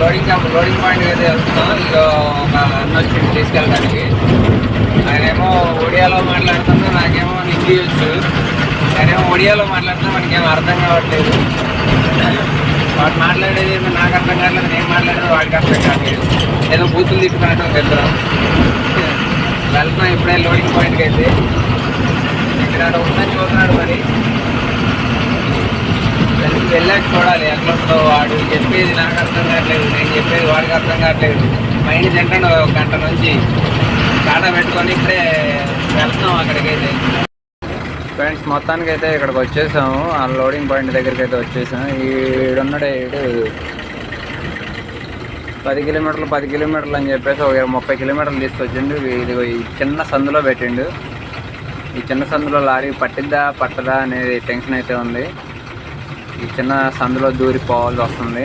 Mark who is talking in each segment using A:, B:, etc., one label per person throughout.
A: Loading camp loading point అయితే వెళ్తున్నాం ఇక ఒక అన్న వచ్చి తీసుకెళ్ళడానికి. ఆయనేమో ఒడియాలో మాట్లాడుతున్నా నాకేమో హిందీ వచ్చు. ఆయనేమో ఒడియాలో మాట్లాడుతున్నా మనకేమో అర్థం కావట్లేదు. వాడు మాట్లాడేది ఏమో నాకు అర్థం కావట్లేదు నేను మాట్లాడేది వాడికి అర్థం కావట్లేదు. ఏదో బూతులు తీసుకున్నట్టు ఇద్దరం. వెళ్తున్నాం ఇప్పుడే లోడింగ్ పాయింట్కి అయితే. ఇక్కడ ఉందని చూస్తున్నాడు మరి. వెళ్ళాక చూడాలి. ఎట్లా వాడు చెప్పేది నాకు అర్థం కావట్లేదు. నేను చెప్పేది వాడికి అర్థం కావట్లేదు. మైండ్ తింటాను ఒక గంట నుంచి కాటా పెట్టుకొని ఇక్కడే వెళ్తాం అక్కడికైతే. ఫ్రెండ్స్ మొత్తానికి అయితే ఇక్కడికి వచ్చేసాము. ఆ లోడింగ్ పాయింట్ దగ్గరికి అయితే వచ్చేసాము. ఈడున్నాడే ఈడు పది కిలోమీటర్లు పది కిలోమీటర్లు అని చెప్పేసి ఒక ముప్పై కిలోమీటర్లు తీసుకొచ్చిండు. ఇది ఈ చిన్న సందులో పెట్టిండు. ఈ చిన్న సందులో లారీ పట్టిద్దా పట్టదా అనేది టెన్షన్ అయితే ఉంది. ఈ చిన్న సందులో దూరి పోవాల్సి వస్తుంది.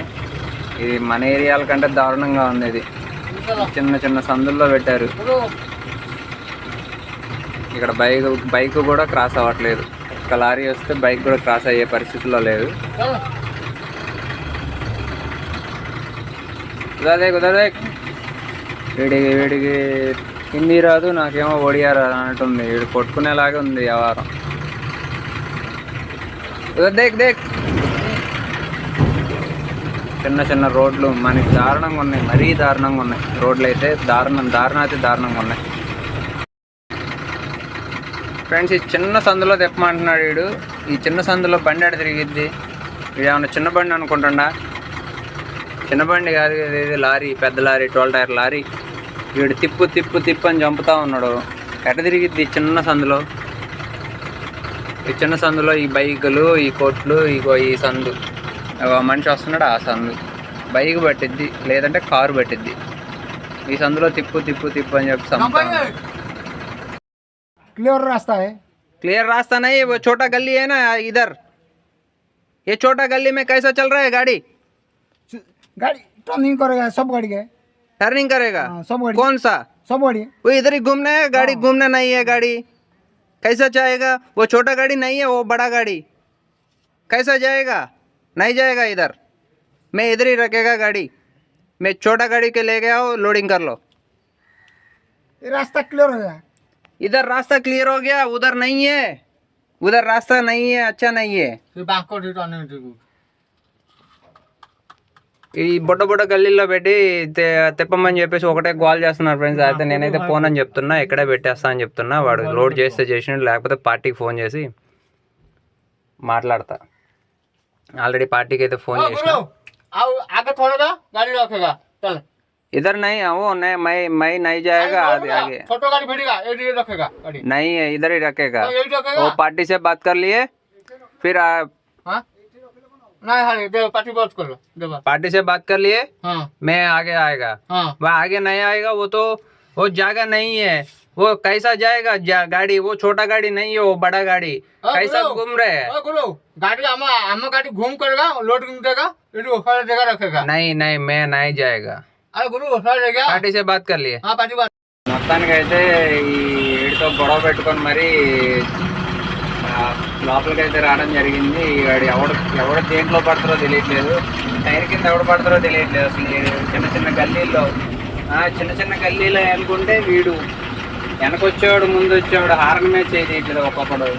A: ఇది మన ఏరియాల కంటే దారుణంగా ఉంది ఇది. చిన్న చిన్న సందుల్లో పెట్టారు. ఇక్కడ బైక్ బైక్ కూడా క్రాస్ అవ్వట్లేదు. ఒక లారీ వస్తే బైక్ కూడా క్రాస్ అయ్యే పరిస్థితిలో లేదు. కుదరదే కుదరదే. వీడికి వీడికి హిందీ రాదు నాకేమో ఒడియా రాదు అంటుంది. వీడు కొట్టుకునేలాగే ఉంది వ్యవహారం. దేక్ దేక్. చిన్న చిన్న రోడ్లు మనకి దారుణంగా ఉన్నాయి మరీ దారుణంగా ఉన్నాయి. రోడ్లు అయితే దారుణం దారుణాతి దారుణంగా ఉన్నాయి. ఫ్రెండ్స్ ఈ చిన్న సందులో తెప్పమంటున్నాడు వీడు. ఈ చిన్న సందులో బండి ఆడ తిరిగిద్ది? ఇది ఏమన్నా చిన్న బండి అనుకుంటుండా చిన్న బండి కాదు ఇది లారీ పెద్ద లారీ ట్వెల్వ్ టైర్ లారీ. వీడు తిప్పు తిప్పు తిప్పు అని చంపుతా ఉన్నాడు. ఎట తిరిగిద్ది చిన్న సందులో? ఈ చిన్న సందులో ఈ బైకులు ఈ కొట్లు ఇగో ఈ సందు. మనిషి వస్తున్నాడు ఆ సందు బైక్ పట్టిద్ది లేదంటే కారు పట్టిద్ది ఈ సందులో తిప్పు తిప్పు తిప్పు అని చెప్పి చంపుతా ఉన్నాడు.
B: क्लियर रास्ता है
A: क्लियर रास्ता नहीं है वो छोटा गली है ना इधर ये छोटा गली में कैसा चल रहा है गाड़ी
B: गाड़ी टर्निंग करेगा सब गाड़ी के
A: टर्निंग करेगा
B: हाँ, सब गाड़ी
A: कौन सा
B: सब गाड़ी
A: वो इधर ही घूमना है गाड़ी घूमना नहीं है गाड़ी कैसा जाएगा वो छोटा गाड़ी नहीं है वो बड़ा गाड़ी कैसा जाएगा नहीं जाएगा इधर मैं इधर ही रखेगा गाड़ी मैं छोटा गाड़ी के ले गया हो लोडिंग कर लो
B: ये रास्ता क्लियर हो गया
A: इधर रास्ता क्लियर हो गया उधर नहीं है उधर रास्ता नहीं है अच्छा नहीं है ఈ బుడ్డ బుడ్డ గల్లీలో పెట్టి తె- తిప్పమని చెప్పేసి ఒకటే గోల్ చేస్తున్నారు ఫ్రెండ్స్ అయితే నేనైతే ఫోన్ అని చెప్తున్నా ఇక్కడే పెట్టేస్తా అని చెప్తున్నా వాడు లోడ్ చేస్తే చేసినట్టు లేకపోతే పార్టీకి ఫోన్ చేసి మాట్లాడతా ఆల్రెడీ పార్టీకి అయితే ఫోన్ చేసిన
C: आगे थोड़ा गाड़ी रखेगा चल
A: इधर नहीं है वो नहीं मैं मैं नहीं जाएगा आगे आगे
C: छोटो गाड़ी भेजेगा ये रखेगा गाड़ी
A: नहीं है इधर ही रखेगा
C: तो यही रखेगा
A: वो पार्टी से बात कर लिए फिर आ,
C: हाँ नहीं हाँ दे पार्टी बात कर लो देवा
A: पार्टी से बात कर लिए
C: हाँ
A: मैं आगे आएगा
C: हाँ
A: वह आगे नहीं आएगा वो तो वो जगह नहीं है वो कैसा जाएगा जा, गाड़ी वो छोटा गाड़ी नहीं है वो बड़ा गाड़ी
C: हाँ,
A: कैसा
C: बोलो।
A: घूम रहे हैं
C: ओ गुरु गाड़ी हम हम गाड़ी घूम करेगा लोडिंग देगा ये सारा जगह रखेगा
A: नहीं नहीं मैं नहीं जाएगा
C: अरे गुरु सारा जगह
A: పార్టీ से बात कर लिए
C: हाँ पार्टी बात
A: మొత్తానికి అయితే ఈ వీడితో గొడవ పెట్టుకొని మరి ఆ, లోపలికి అయితే రావడం జరిగింది వాడు ఎవడు ఎవడు దేంట్లో పడతారో తెలియట్లేదు టైర్ కింద ఎవడు పడతారో తెలియట్లేదు అసలు ఈ చిన్న చిన్న గల్లీల్లో ఆ, చిన్న చిన్న గల్లీలో అనుకుంటే వీడు వెనకొచ్చేవాడు ముందు వచ్చేవాడు హారన్ మీద చేయట్లేదు ఒక్కొక్కడు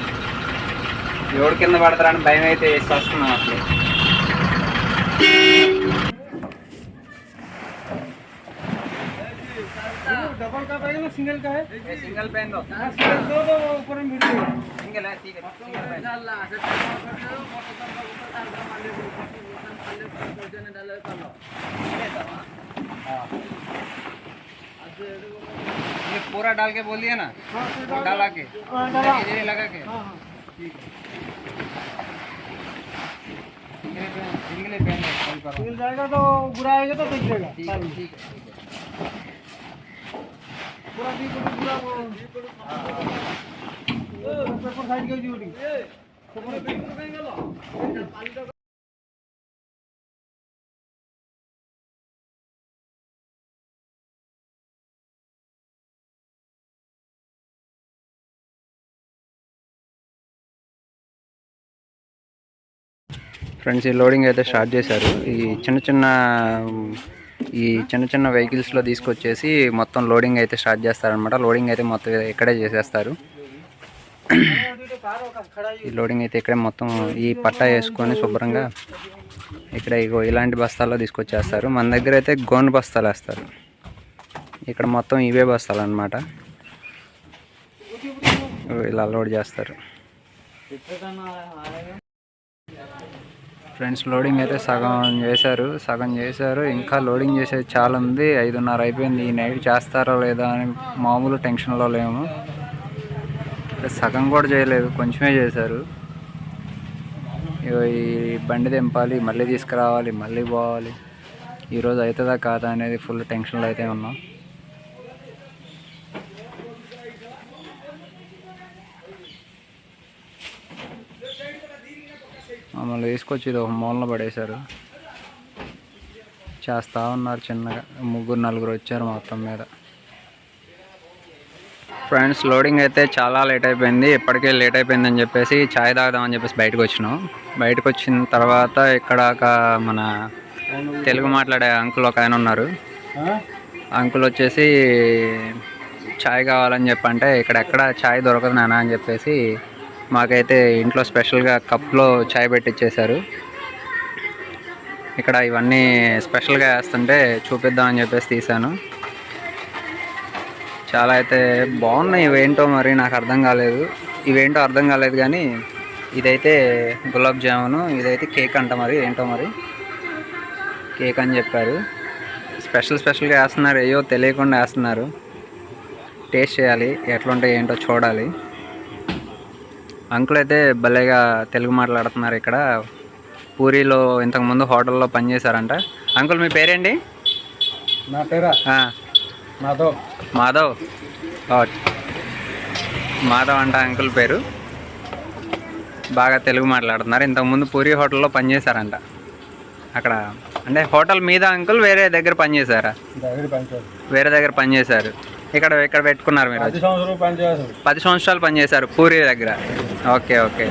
A: ఎవడు కింద పడతారని భయం అయితే వేసి వస్తున్నాం అసలు
B: डबल का पहले सिंगल का है
A: సింగల్ పెన్
B: सिंगल दो दो ऊपर में वीडियो
A: సింగల్ సింగల్ పెన్ ये पूरा डाल के बोल दिया ना।
B: हाँ, डाला।
A: इधर ही लगा के।
B: हाँ, हाँ। मिल जाएगा तो बुरा आएगा तो देख लेगा।
A: ठीक है ठीक है
B: पूरा भी पूरा पूरा साइड के ड्यूटी
A: ఫ్రెండ్స్ ఈ లోడింగ్ అయితే స్టార్ట్ చేశారు. ఈ చిన్న చిన్న ఈ చిన్న చిన్న వెహికల్స్లో తీసుకొచ్చేసి మొత్తం లోడింగ్ అయితే స్టార్ట్ చేస్తారనమాట లోడింగ్ అయితే మొత్తం ఇక్కడే చేసేస్తారు. ఈ లోడింగ్ అయితే ఇక్కడే మొత్తం ఈ పట్టా వేసుకొని శుభ్రంగా ఇక్కడ ఇగో ఇలాంటి బస్తాల్లో తీసుకొచ్చేస్తారు. మన దగ్గర అయితే గోను బస్తాలు వేస్తారు. ఇక్కడ మొత్తం ఇవే బస్తాలు అనమాట ఇలా లోడ్ చేస్తారు. ఫ్రెండ్స్ లోడింగ్ అయితే సగం చేశారు. సగం చేశారు. ఇంకా లోడింగ్ చేసేది చాలా ఉంది ఐదున్నర అయిపోయింది. ఈ నైట్ చేస్తారో లేదా అని మామూలు టెన్షన్లో లేము. సగం కూడా చేయలేదు. కొంచెమే చేశారు. ఇగో ఈ బండి దింపాలి మళ్ళీ తీసుకురావాలి మళ్ళీ పోవాలి. ఈరోజు అవుతుందా కాదా అనేది ఫుల్ టెన్షన్లో అయితే ఉన్నాం. మమ్మల్ని తీసుకొచ్చి ఇది ఒక మూలన పడేశారు. చేస్తూ ఉన్నారు చిన్నగా. ముగ్గురు నలుగురు వచ్చారు మొత్తం మీద. ఫ్రెండ్స్ లోడింగ్ అయితే చాలా లేట్ అయిపోయింది. ఇప్పటికే లేట్ అయిపోయిందని చెప్పేసి ఛాయ్ తాగుదామని చెప్పేసి బయటకు వచ్చినాం. బయటకు వచ్చిన తర్వాత ఇక్కడ ఒక మన తెలుగు మాట్లాడే అంకుల్ ఒక ఆయన ఉన్నారు. అంకుల్ వచ్చేసి ఛాయ్ కావాలని చెప్పంటే ఇక్కడ ఎక్కడ ఛాయ్ దొరకదు నానా అని చెప్పేసి మాకైతే ఇంట్లో స్పెషల్గా కప్లో చాయ్ పెట్టిచ్చేశారు. ఇక్కడ ఇవన్నీ స్పెషల్గా వేస్తుంటే చూపిద్దామని చెప్పేసి తీశాను. చాలా అయితే బాగున్నాయి. ఇవేంటో మరి నాకు అర్థం కాలేదు. ఇవేంటో అర్థం కాలేదు కానీ ఇదైతే గులాబ్ జామును ఇదైతే కేక్ అంట మరి ఏంటో మరి? కేక్ అని చెప్పారు. స్పెషల్ స్పెషల్గా వేస్తున్నారు. అయ్యో తెలియకుండా వేస్తున్నారు. టేస్ట్ చేయాలి. ఎట్లుంటాయి ఏంటో చూడాలి. అంకుల్ అయితే భలేగా తెలుగు మాట్లాడుతున్నారు ఇక్కడ. పూరిలో ఇంతకుముందు హోటల్లో పనిచేశారంట. అంకుల్ మీ పేరేంటి?
B: నా పేరా? మాధవ్.
A: మాధవ్. మాధవ్ అంట అంకుల్ పేరు. బాగా తెలుగు మాట్లాడుతున్నారు. ఇంతకుముందు పూరి హోటల్లో పనిచేశారంట. అక్కడ అంటే హోటల్ మీద అంకుల్ వేరే దగ్గర పనిచేశారా? వేరే దగ్గర పనిచేశారు. ఇక్కడ ఇక్కడ పెట్టుకున్నారు మీరు
B: పది సంవత్సరాలు
A: పనిచేశారు పూరి దగ్గర. Okay okay.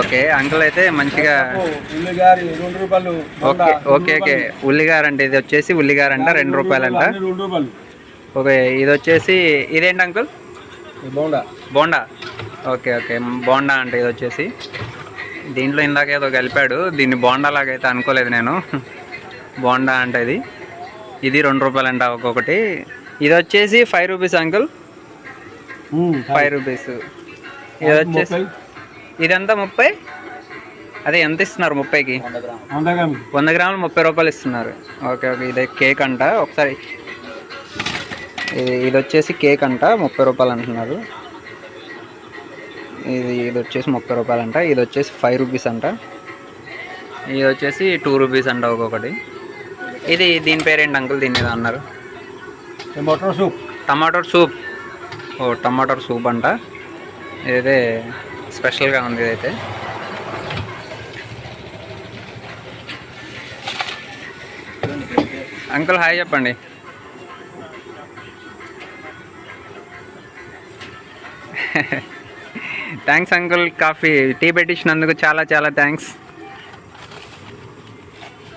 A: ఓకే అంకుల్ అయితే మంచిగా ఓకే ఓకే ఓకే. ఉల్లిగారు అంటే ఇది వచ్చేసి ఉల్లిగారు అంట రెండు రూపాయలంట. ఓకే ఇది వచ్చేసి ఇదేంటి uncle?
B: Bonda.
A: Bonda. Okay okay bonda అంటే ఇది వచ్చేసి. దీంట్లో ఇందాక ఏదో కలిపాడు దీన్ని బోండా లాగా అయితే అనుకోలేదు నేను. బోండా అంటే ఇది. ఇది రెండు రూపాయలు అంట ఒక్కొక్కటి. ఇది వచ్చేసి five rupees uncle. Five rupees ఇది వచ్చేసి ఇదంతా ముప్పై? అదే ఎంత ఇస్తున్నారు ముప్పైకి? వంద గ్రాములు. ముప్పై రూపాయలు ఇస్తున్నారు. Okay okay. ఇది కేక్ అంట. ఒకసారి ఇది ఇది వచ్చేసి కేక్ అంట. ముప్పై రూపాయలు అంటున్నారు. ఇది ఇది వచ్చేసి ముప్పై రూపాయలు అంట. ఇది వచ్చేసి ఫైవ్ రూపీస్ అంట. ఇది వచ్చేసి టూ రూపీస్ అంట ఒక్కొక్కటి. ఇది దీని పేరేంటి అంకుల్? దీని మీద అన్నారు.
B: మటర్ సూప్
A: టమాటో సూప్ ఓ టమాటో సూప్ అంట. ఇదైతే స్పెషల్గా ఉంది ఇదైతే. అంకుల్ హాయ్ చెప్పండి. థ్యాంక్స్ అంకుల్ కాఫీ టీ పెట్టించినందుకు చాలా చాలా థ్యాంక్స్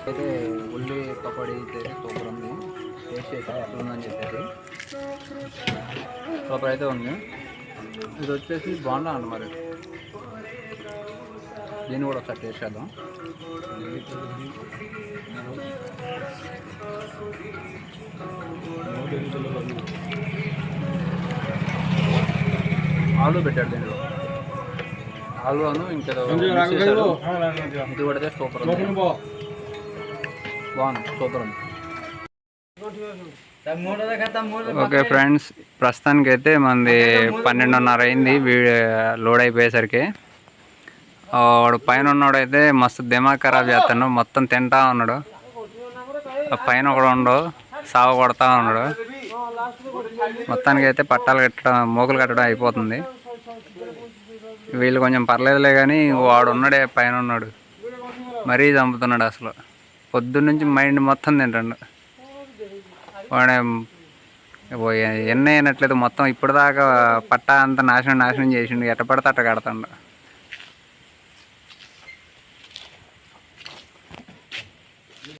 A: అయితే ఉల్లి పకోడీ సూపర్ ఉంది. టేస్ట్ చేసా ఎట్లా ఉందని చెప్పేసి సూపర్ అయితే ఉంది. ఇది వచ్చేసి బాగుందా అండి మరి. దీన్ని కూడా ఒకసారి టేస్ట్ చేద్దాం. ఆలు పెట్టాడు దీనిలో ఆలు అను ఇంకేదో. ఇది కూడా సూపర్ ఉంది. బాగుంది సూపర్ ఉంది. ఓకే ఫ్రెండ్స్ ప్రస్తుతానికి అయితే మనది పన్నెండున్నర అయింది లోడ్ అయిపోయేసరికి. వాడు పైన ఉన్నాడైతే మస్తు దిమాగ్ ఖరాబ్ చేస్తాడు మొత్తం తింటా ఉన్నాడు. పైన ఒకడు ఉండు సాగు కొడతా ఉన్నాడు. మొత్తానికి అయితే పట్టాలు కట్టడం మోకులు కట్టడం అయిపోతుంది. వీళ్ళు కొంచెం పర్లేదులే కానీ వాడు ఉన్నాడే పైన ఉన్నాడు మరీ చంపుతున్నాడు అసలు. పొద్దున్నుంచి మైండ్ మొత్తం తింటాడు. వాడే ఎన్నైనట్లేదు మొత్తం ఇప్పుడు దాకా పట్టా అంతా నాశనం నాశనం చేసిండు. ఎట్ట పడితే అట్ట కడతాడు.